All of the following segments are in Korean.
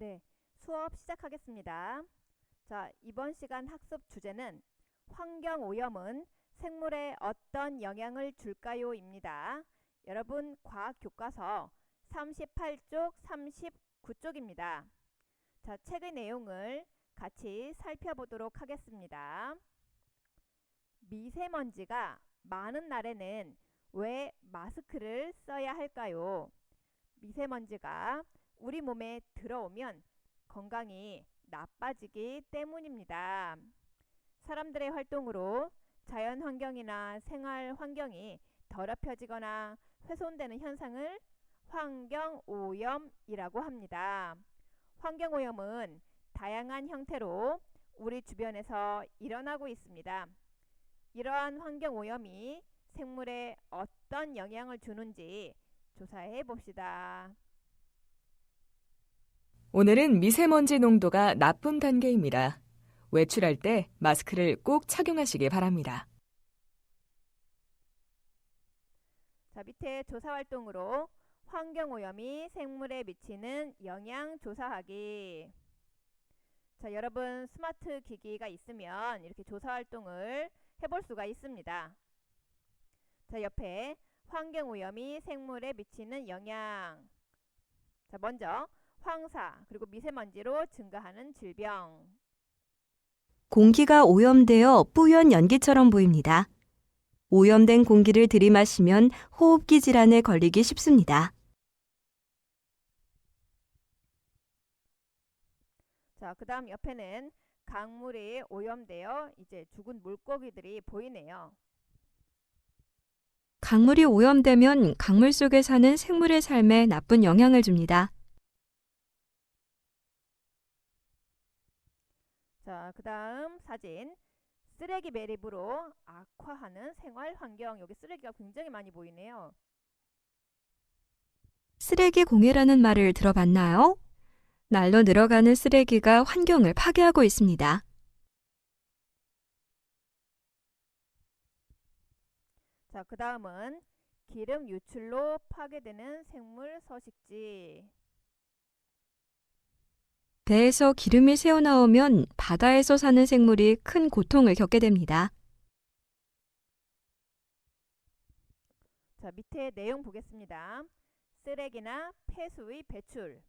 네, 수업 시작하겠습니다. 자, 이번 시간 학습 주제는 환경 오염은 생물에 어떤 영향을 줄까요?입니다. 여러분 과학 교과서 38쪽, 39쪽입니다. 자, 책의 내용을 같이 살펴보도록 하겠습니다. 미세먼지가 많은 날에는 왜 마스크를 써야 할까요? 미세먼지가 우리 몸에 들어오면 건강이 나빠지기 때문입니다. 사람들의 활동으로 자연 환경이나 생활 환경이 더럽혀지거나 훼손되는 현상을 환경 오염이라고 합니다. 환경 오염은 다양한 형태로 우리 주변에서 일어나고 있습니다. 이러한 환경 오염이 생물에 어떤 영향을 주는지 조사해 봅시다. 오늘은 미세먼지 농도가 나쁨 단계입니다. 외출할 때 마스크를 꼭 착용하시기 바랍니다. 자, 밑에 조사 활동으로 환경 오염이 생물에 미치는 영향 조사하기. 자, 여러분 스마트 기기가 있으면 이렇게 조사 활동을 해볼 수가 있습니다. 자, 옆에 환경 오염이 생물에 미치는 영향. 자, 먼저 황사 그리고 미세먼지로 증가하는 질병. 공기가 오염되어 뿌연 연기처럼 보입니다. 오염된 공기를 들이마시면 호흡기 질환에 걸리기 쉽습니다. 자, 그다음 옆에는 강물이 오염되어 이제 죽은 물고기들이 보이네요. 강물이 오염되면 강물 속에 사는 생물의 삶에 나쁜 영향을 줍니다. 자, 그 다음 사진. 쓰레기 매립으로 악화하는 생활 환경. 여기 쓰레기가 굉장히 많이 보이네요. 쓰레기 공해라는 말을 들어봤나요? 날로 늘어가는 쓰레기가 환경을 파괴하고 있습니다. 자, 그 다음은 기름 유출로 파괴되는 생물 서식지. 배에서 기름이 새어나오면 바다에서 사는 생물이 큰 고통을 겪게 됩니다. 자, 밑에 내용 보겠습니다. 쓰레기나 폐수의 배출,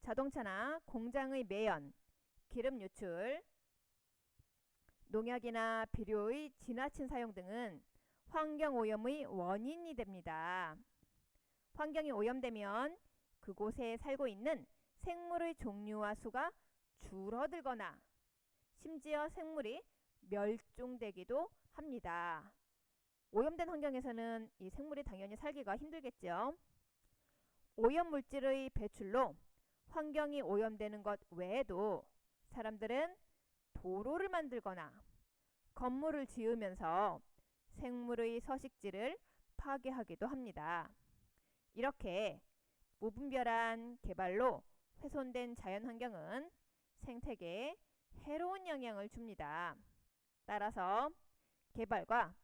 자동차나 공장의 매연, 기름 유출, 농약이나 비료의 지나친 사용 등은 환경 오염의 원인이 됩니다. 환경이 오염되면 그곳에 살고 있는 생물의 종류와 수가 줄어들거나 심지어 생물이 멸종되기도 합니다. 오염된 환경에서는 이 생물이 당연히 살기가 힘들겠죠. 오염 물질의 배출로 환경이 오염되는 것 외에도 사람들은 도로를 만들거나 건물을 지으면서 생물의 서식지를 파괴하기도 합니다. 이렇게 무분별한 개발로 훼손된 자연 환경은 생태계에 해로운 영향을 줍니다. 따라서 개발과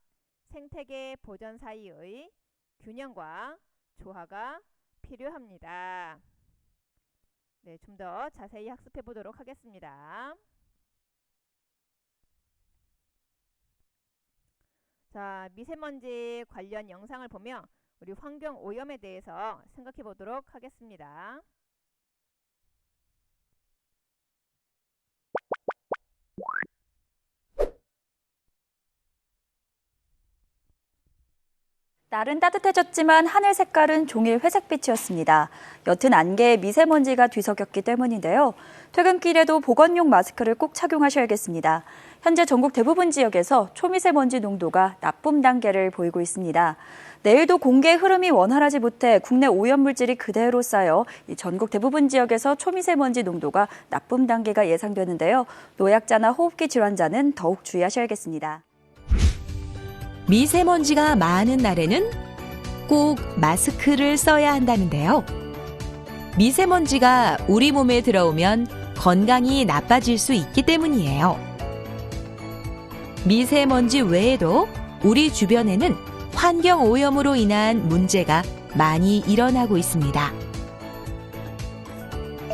생태계 보전 사이의 균형과 조화가 필요합니다. 네, 좀 더 자세히 학습해 보도록 하겠습니다. 자, 미세먼지 관련 영상을 보며 우리 환경 오염에 대해서 생각해 보도록 하겠습니다. 날은 따뜻해졌지만 하늘 색깔은 종일 회색빛이었습니다. 옅은 안개에 미세먼지가 뒤섞였기 때문인데요. 퇴근길에도 보건용 마스크를 꼭 착용하셔야겠습니다. 현재 전국 대부분 지역에서 초미세먼지 농도가 나쁨 단계를 보이고 있습니다. 내일도 공기의 흐름이 원활하지 못해 국내 오염물질이 그대로 쌓여 전국 대부분 지역에서 초미세먼지 농도가 나쁨 단계가 예상되는데요. 노약자나 호흡기 질환자는 더욱 주의하셔야겠습니다. 미세먼지가 많은 날에는 꼭 마스크를 써야 한다는데요. 미세먼지가 우리 몸에 들어오면 건강이 나빠질 수 있기 때문이에요. 미세먼지 외에도 우리 주변에는 환경 오염으로 인한 문제가 많이 일어나고 있습니다.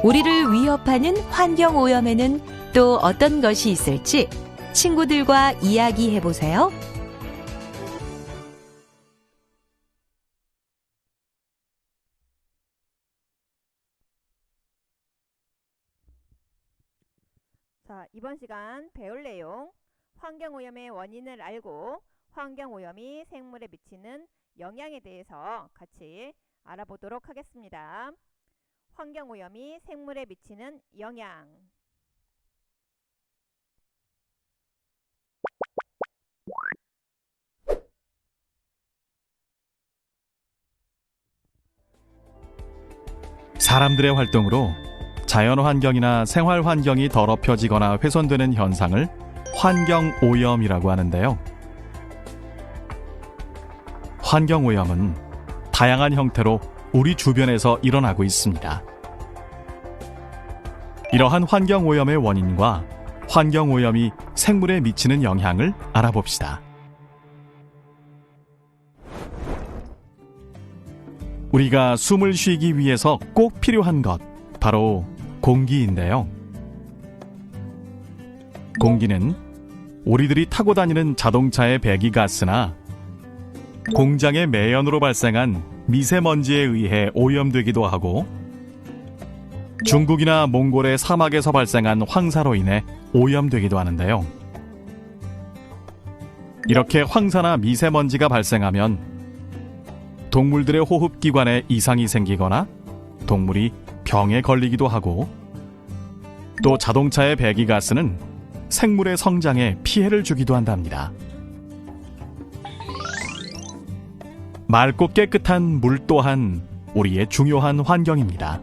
우리를 위협하는 환경 오염에는 또 어떤 것이 있을지 친구들과 이야기해 보세요. 자, 이번 시간 배울 내용 환경오염의 원인을 알고 환경오염이 생물에 미치는 영향에 대해서 같이 알아보도록 하겠습니다. 환경오염이 생물에 미치는 영향. 사람들의 활동으로 자연 환경이나 생활 환경이 더럽혀지거나 훼손되는 현상을 환경 오염이라고 하는데요. 환경 오염은 다양한 형태로 우리 주변에서 일어나고 있습니다. 이러한 환경 오염의 원인과 환경 오염이 생물에 미치는 영향을 알아봅시다. 우리가 숨을 쉬기 위해서 꼭 필요한 것, 바로 공기인데요. 공기는 우리들이 타고 다니는 자동차의 배기가스나 공장의 매연으로 발생한 미세먼지에 의해 오염되기도 하고 중국이나 몽골의 사막에서 발생한 황사로 인해 오염되기도 하는데요. 이렇게 황사나 미세먼지가 발생하면 동물들의 호흡기관에 이상이 생기거나 동물이 병에 걸리기도 하고 또 자동차의 배기가스는 생물의 성장에 피해를 주기도 한답니다. 맑고 깨끗한 물 또한 우리의 중요한 환경입니다.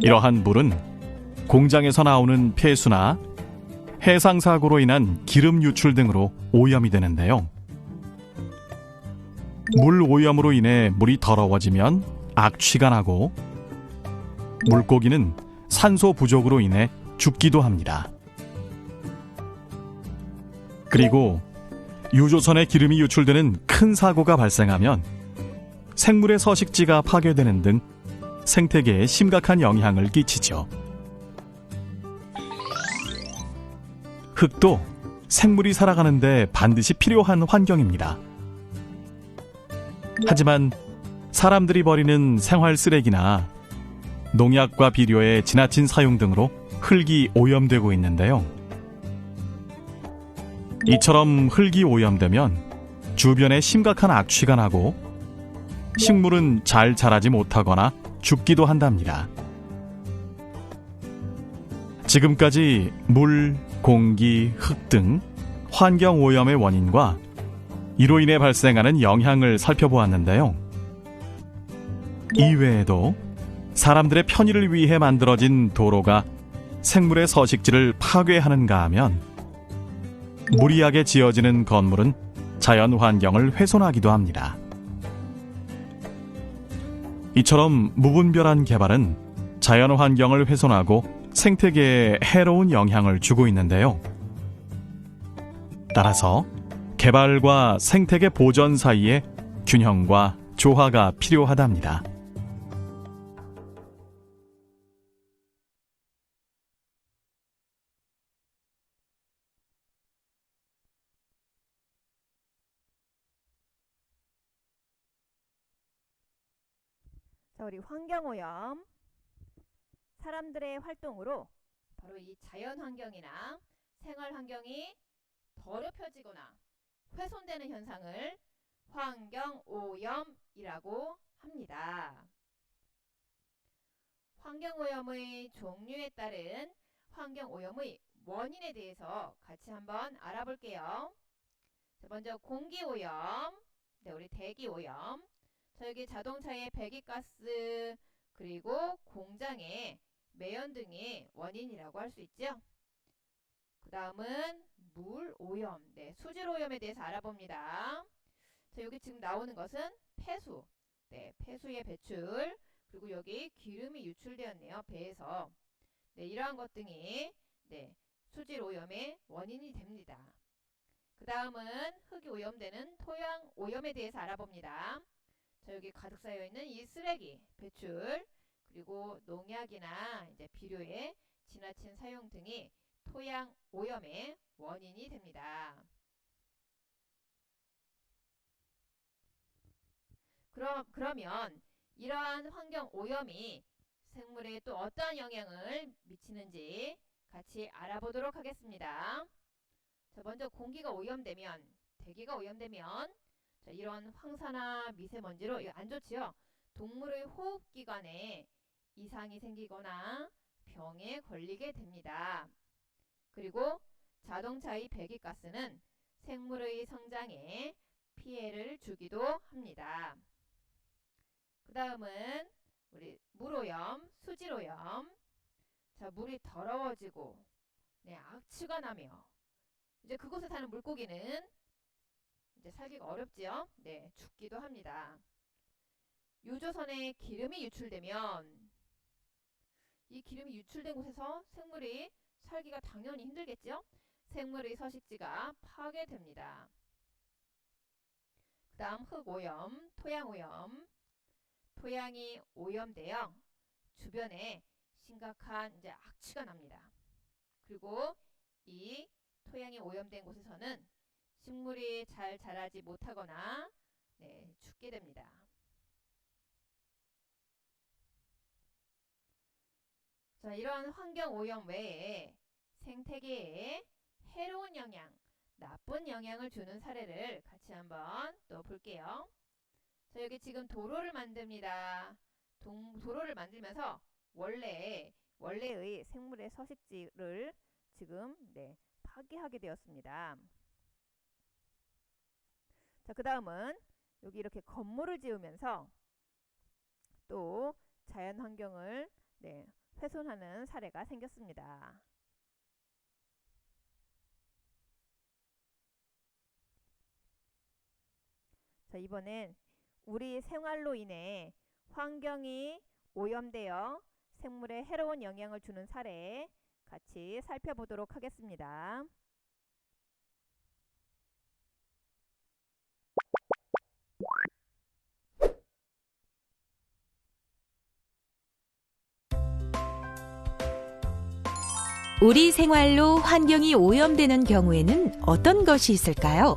이러한 물은 공장에서 나오는 폐수나 해상사고로 인한 기름 유출 등으로 오염이 되는데요. 물 오염으로 인해 물이 더러워지면 악취가 나고 물고기는 산소 부족으로 인해 죽기도 합니다. 그리고 유조선에 기름이 유출되는 큰 사고가 발생하면 생물의 서식지가 파괴되는 등 생태계에 심각한 영향을 끼치죠. 흙도 생물이 살아가는데 반드시 필요한 환경입니다. 하지만 사람들이 버리는 생활 쓰레기나 농약과 비료의 지나친 사용 등으로 흙이 오염되고 있는데요. 이처럼 흙이 오염되면 주변에 심각한 악취가 나고 식물은 잘 자라지 못하거나 죽기도 한답니다. 지금까지 물, 공기, 흙 등 환경 오염의 원인과 이로 인해 발생하는 영향을 살펴보았는데요. 이외에도 사람들의 편의를 위해 만들어진 도로가 생물의 서식지를 파괴하는가 하면 무리하게 지어지는 건물은 자연 환경을 훼손하기도 합니다. 이처럼 무분별한 개발은 자연 환경을 훼손하고 생태계에 해로운 영향을 주고 있는데요. 따라서 개발과 생태계 보전 사이에 균형과 조화가 필요하답니다. 자, 우리 환경오염. 사람들의 활동으로 바로 이 자연 환경이나 생활 환경이 더럽혀지거나 훼손되는 현상을 환경오염이라고 합니다. 환경오염의 종류에 따른 환경오염의 원인에 대해서 같이 한번 알아볼게요. 자, 먼저 공기오염, 네, 우리 대기오염, 자, 여기 자동차의 배기가스 그리고 공장의 매연 등이 원인이라고 할 수 있죠. 그 다음은 물 오염, 네, 수질 오염에 대해서 알아봅니다. 자, 여기 지금 나오는 것은 폐수, 네, 폐수의 배출, 그리고 여기 기름이 유출되었네요, 배에서. 네, 이러한 것 등이 네, 수질 오염의 원인이 됩니다. 그 다음은 흙이 오염되는 토양 오염에 대해서 알아봅니다. 자, 여기 가득 쌓여 있는 이 쓰레기 배출, 그리고 농약이나 이제 비료의 지나친 사용 등이 토양 오염의 원인이 됩니다. 그럼 그러면 이러한 환경 오염이 생물에 또 어떠한 영향을 미치는지 같이 알아보도록 하겠습니다. 자, 먼저 공기가 오염되면 대기가 오염되면 자, 이런 황사나 미세먼지로 이거 안 좋지요. 동물의 호흡기관에 이상이 생기거나 병에 걸리게 됩니다. 그리고 자동차의 배기가스는 생물의 성장에 피해를 주기도 합니다. 그 다음은 우리 물오염, 수질오염. 자, 물이 더러워지고 네, 악취가 나며 이제 그곳에 사는 물고기는 이제 살기가 어렵지요. 네, 죽기도 합니다. 유조선에 기름이 유출되면 이 기름이 유출된 곳에서 생물이 살기가 당연히 힘들겠죠. 생물의 서식지가 파괴됩니다. 그 다음 흙오염, 토양오염. 토양이 오염되어 주변에 심각한 이제 악취가 납니다. 그리고 이 토양이 오염된 곳에서는 식물이 잘 자라지 못하거나 네, 죽게 됩니다. 자, 이런 환경 오염 외에 생태계에 해로운 영향, 나쁜 영향을 주는 사례를 같이 한번 또 볼게요. 자, 여기 지금 도로를 만듭니다. 동, 도로를 만들면서 원래 원래의 생물의 서식지를 지금 네, 파괴하게 되었습니다. 자, 그 다음은 여기 이렇게 건물을 지으면서 또 자연 환경을 네, 훼손하는 사례가 생겼습니다. 자, 이번엔 우리 생활로 인해 환경이 오염되어 생물에 해로운 영향을 주는 사례 같이 살펴보도록 하겠습니다. 우리 생활로 환경이 오염되는 경우에는 어떤 것이 있을까요?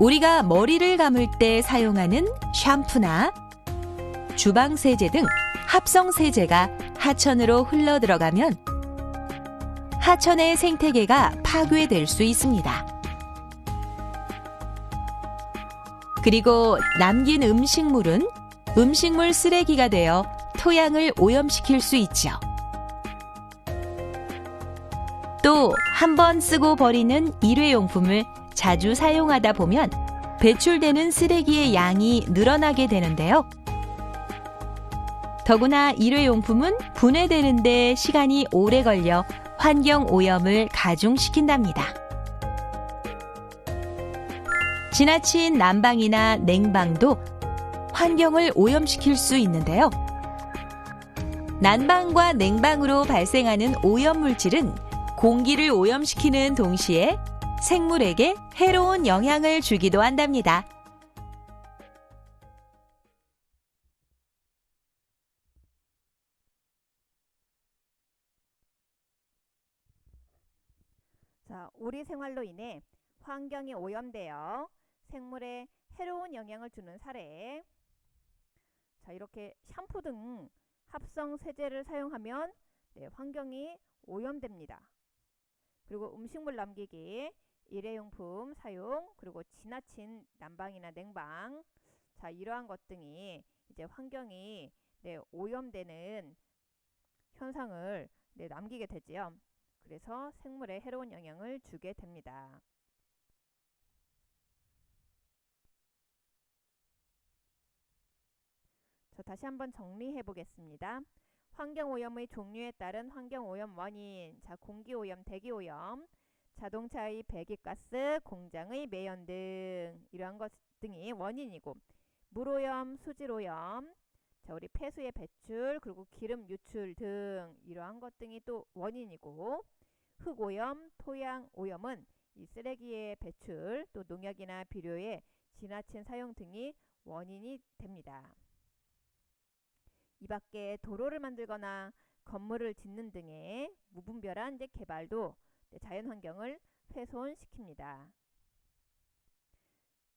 우리가 머리를 감을 때 사용하는 샴푸나 주방 세제 등 합성 세제가 하천으로 흘러 들어가면 하천의 생태계가 파괴될 수 있습니다. 그리고 남긴 음식물은 음식물 쓰레기가 되어 토양을 오염시킬 수 있죠. 또 한 번 쓰고 버리는 일회용품을 자주 사용하다 보면 배출되는 쓰레기의 양이 늘어나게 되는데요. 더구나 일회용품은 분해되는데 시간이 오래 걸려 환경 오염을 가중시킨답니다. 지나친 난방이나 냉방도 환경을 오염시킬 수 있는데요. 난방과 냉방으로 발생하는 오염 물질은 공기를 오염시키는 동시에 생물에게 해로운 영향을 주기도 한답니다. 자, 우리 생활로 인해 환경이 오염되어 생물에 해로운 영향을 주는 사례. 자, 이렇게 샴푸 등 합성 세제를 사용하면 네, 환경이 오염됩니다. 그리고 음식물 남기기, 일회용품 사용, 그리고 지나친 난방이나 냉방, 자 이러한 것 등이 이제 환경이 네, 오염되는 현상을 네, 남기게 되지요. 그래서 생물에 해로운 영향을 주게 됩니다. 자, 다시 한번 정리해 보겠습니다. 환경오염의 종류에 따른 환경오염 원인, 자, 공기오염, 대기오염, 자동차의 배기가스, 공장의 매연 등. 이러한 것 등이 원인이고. 물오염, 수질오염, 자, 우리 폐수의 배출, 그리고 기름 유출 등. 이러한 것 등이 또 원인이고. 흙오염, 토양 오염은 이 쓰레기의 배출, 또 농약이나 비료의 지나친 사용 등이 원인이 됩니다. 이 밖에 도로를 만들거나 건물을 짓는 등의 무분별한 이제 개발도 네, 자연 환경을 훼손시킵니다.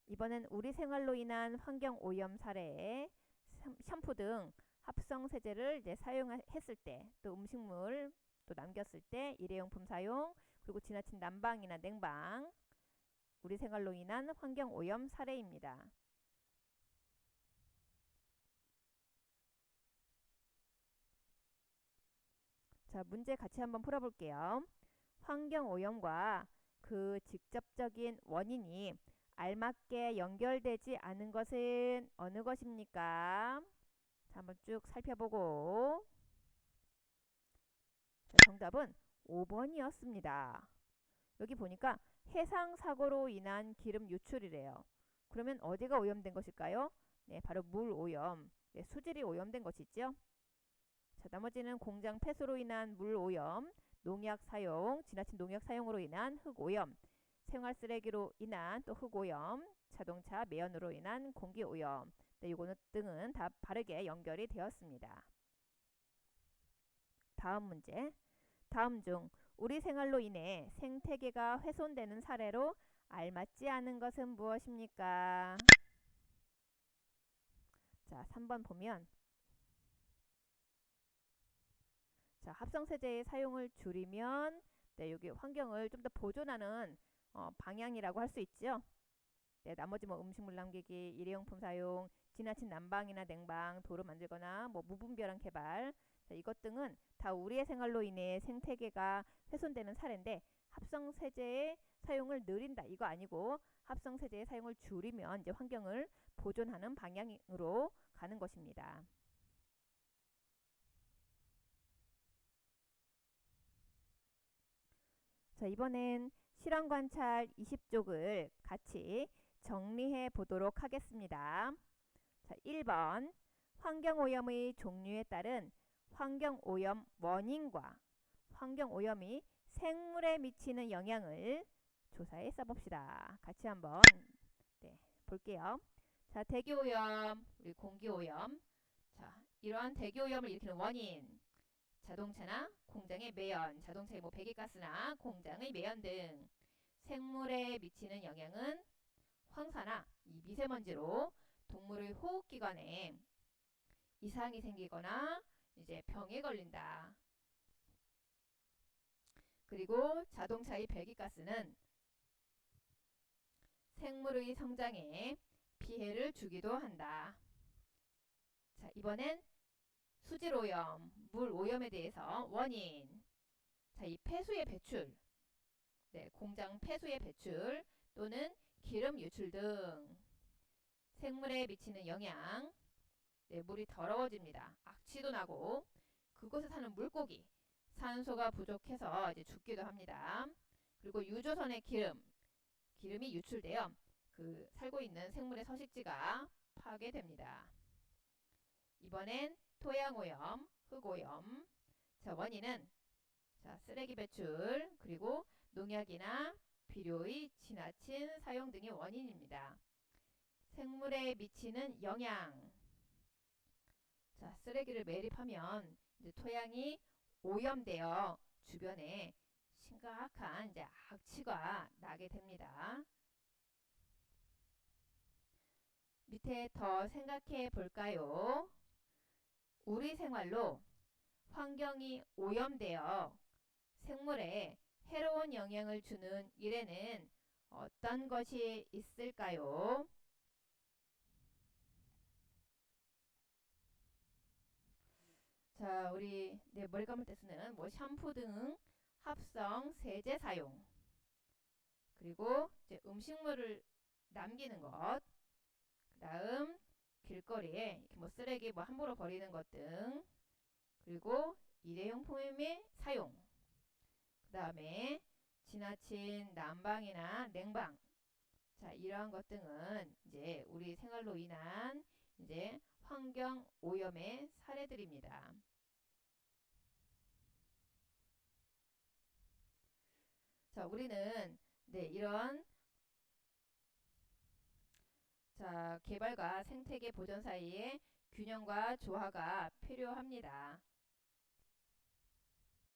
이번엔 우리 생활로 인한 환경 오염 사례에 샴- 샴푸 등 합성 세제를 이제 사용했을 때, 또 음식물 또 남겼을 때 일회용품 사용, 그리고 지나친 난방이나 냉방, 우리 생활로 인한 환경 오염 사례입니다. 자, 문제 같이 한번 풀어볼게요. 환경 오염과 그 직접적인 원인이 알맞게 연결되지 않은 것은 어느 것입니까? 자, 한번 쭉 살펴보고 자, 정답은 5번이었습니다. 여기 보니까 해상 사고로 인한 기름 유출이래요. 그러면 어디가 오염된 것일까요? 네, 바로 물 오염, 네, 수질이 오염된 것이죠. 자, 나머지는 공장 폐수로 인한 물 오염, 농약 사용, 지나친 농약 사용으로 인한 흙 오염, 생활 쓰레기로 인한 또 흙 오염, 자동차 매연으로 인한 공기 오염. 네, 요거는 등은 다 바르게 연결이 되었습니다. 다음 문제. 다음 중 우리 생활로 인해 생태계가 훼손되는 사례로 알맞지 않은 것은 무엇입니까? 자, 3번 보면 자, 합성 세제의 사용을 줄이면 네, 여기 환경을 좀 더 보존하는 어, 방향이라고 할 수 있죠. 네, 나머지 뭐 음식물 남기기, 일회용품 사용, 지나친 난방이나 냉방, 도로 만들거나 뭐 무분별한 개발 자, 이것 등은 다 우리의 생활로 인해 생태계가 훼손되는 사례인데 합성 세제의 사용을 늘린다 이거 아니고 합성 세제의 사용을 줄이면 이제 환경을 보존하는 방향으로 가는 것입니다. 자, 이번엔 실험 관찰 20쪽을 같이 정리해 보도록 하겠습니다. 자, 1번 환경 오염의 종류에 따른 환경 오염 원인과 환경 오염이 생물에 미치는 영향을 조사해 써봅시다. 같이 한번 네, 볼게요. 자, 대기 오염, 우리 공기 오염. 자, 이러한 대기 오염을 일으키는 원인. 자동차나 공장의 매연, 자동차의 뭐 배기가스나 공장의 매연 등 생물에 미치는 영향은 황사나 이 미세먼지로 동물의 호흡기관에 이상이 생기거나 이제 병에 걸린다. 그리고 자동차의 배기가스는 생물의 성장에 피해를 주기도 한다. 자, 이번엔 수질 오염, 물 오염에 대해서 원인. 자, 이 폐수의 배출. 네, 공장 폐수의 배출 또는 기름 유출 등 생물에 미치는 영향. 네, 물이 더러워집니다. 악취도 나고 그곳에 사는 물고기 산소가 부족해서 이제 죽기도 합니다. 그리고 유조선의 기름, 기름이 유출되어 그 살고 있는 생물의 서식지가 파괴됩니다. 이번엔 토양 오염, 흙 오염. 자, 원인은 자, 쓰레기 배출, 그리고 농약이나 비료의 지나친 사용 등이 원인입니다. 생물에 미치는 영향. 자, 쓰레기를 매립하면 이제 토양이 오염되어 주변에 심각한 이제 악취가 나게 됩니다. 밑에 더 생각해 볼까요? 우리 생활로 환경이 오염되어 생물에 해로운 영향을 주는 일에는 어떤 것이 있을까요? 자, 우리 네, 머리 감을 때 쓰는 뭐 샴푸 등 합성 세제 사용. 그리고 이제 음식물을 남기는 것. 길거리에 뭐 쓰레기 뭐 함부로 버리는 것 등. 그리고 일회용품의 사용. 그 다음에 지나친 난방이나 냉방. 자, 이러한 것 등은 이제 우리 생활로 인한 이제 환경 오염의 사례들입니다. 자, 우리는 네, 이런 자, 개발과 생태계 보전 사이에 균형과 조화가 필요합니다.